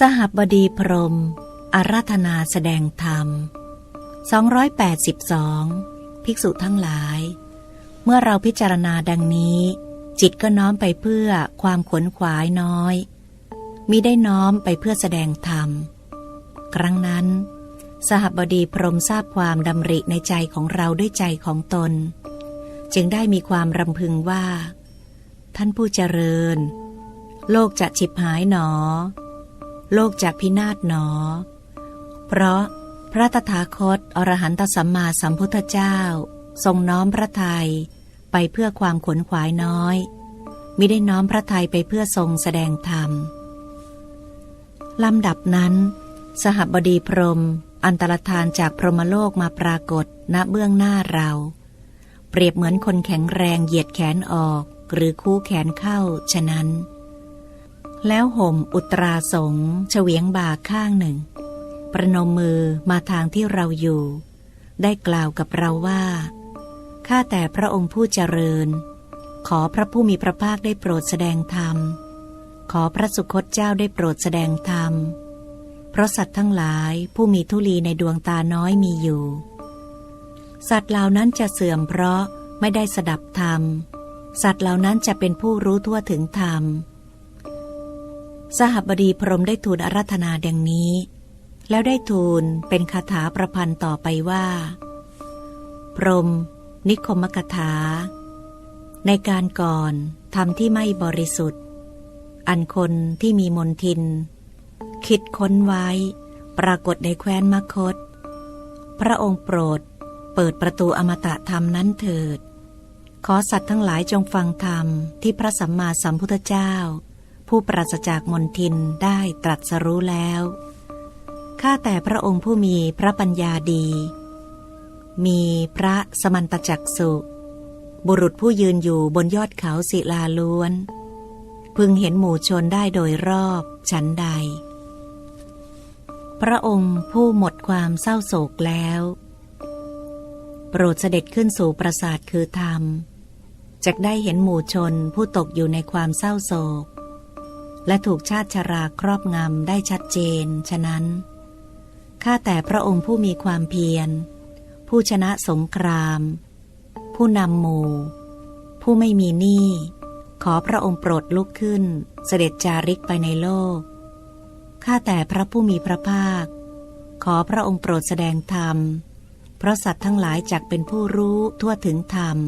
สหบดีพรมอาราธนาแสดงธรรม 282 ภิกษุทั้งหลาย เมื่อเราพิจารณาดังนี้ จิตก็น้อมไปเพื่อความขวนขวายน้อย มิได้น้อมไปเพื่อแสดงธรรม ครั้งนั้น สหบดีพรมทราบความดำริในใจของเราด้วยใจของตน จึงได้มีความรำพึงว่า ท่านผู้เจริญ โลกจะฉิบหายหนอ โลกจะพินาศหนอ เพราะพระตถาคตอรหันตสัมมาสัมพุทธเจ้า ทรงน้อมพระทัยไปเพื่อความขนขวายน้อยมิได้น้อมพระทัยไปเพื่อทรงแสดงธรรมลำดับนั้น สหบดีพรม อันตรธานจากพรหมโลกมาปรากฏณเบื้องหน้าเรา เปรียบเหมือนคนแข็งแรงเหยียดแขนออก หรือคู่แขนเข้าฉะนั้น แล้วห่มอุตราสงเฉวียงบ่าข้างหนึ่ง ประนมมือมาทางที่เราอยู่ ได้กล่าวกับเราว่า ข้าแต่พระองค์ผู้เจริญ ขอพระผู้มีพระภาคได้โปรดแสดงธรรม ขอพระสุคตเจ้าได้โปรดแสดงธรรม เพราะสัตว์ทั้งหลายผู้มีทุลีในดวงตาน้อยมีอยู่ สัตว์เหล่านั้นจะเสื่อมเพราะไม่ได้สดับธรรม สัตว์เหล่านั้นจะเป็นผู้รู้ทั่วถึงธรรม สหบดีพรหมได้ทูลอาราธนาดังนี้ แล้วได้ทูลเป็นคาถาประพันธ์ต่อไปว่า พรหมนิคมกถา ในการก่อนทำที่ไม่บริสุทธิ์ อันคนที่มีมนทิน คิดค้นไว้ ปรากฏในแคว้นมคต พระองค์โปรด เปิดประตูอมตะธรรมนั้นเถิด ขอสัตว์ทั้งหลายจงฟังธรรมที่พระสัมมาสัมพุทธเจ้า ผู้ปราศจากมนทินได้ตรัสรู้แล้ว ข้าแต่พระองค์ผู้มีพระปัญญาดี มีพระสมันตจักสุ บุรุษผู้ยืนอยู่บนยอดเขาศิลาล้วน พึงเห็นหมู่ชนได้โดยรอบฉันใด พระองค์ผู้หมดความเศร้าโศกแล้ว โปรดเสด็จขึ้นสู่ปราสาทคือธรรมจะได้เห็นหมู่ชนผู้ตกอยู่ในความเศร้าโศก และถูกชาติชราครอบงำได้ชัดเจน ฉะนั้น ข้าแต่พระองค์ผู้มีความเพียร ผู้ชนะสงคราม ผู้นำหมู่ ผู้ไม่มีหนี้ ขอพระองค์โปรดลุกขึ้น เสด็จจาริกไปในโลก ข้าแต่พระผู้มีพระภาค ขอพระองค์โปรดแสดงธรรม เพราะสัตว์ทั้งหลายจักเป็นผู้รู้ทั่วถึงธรรม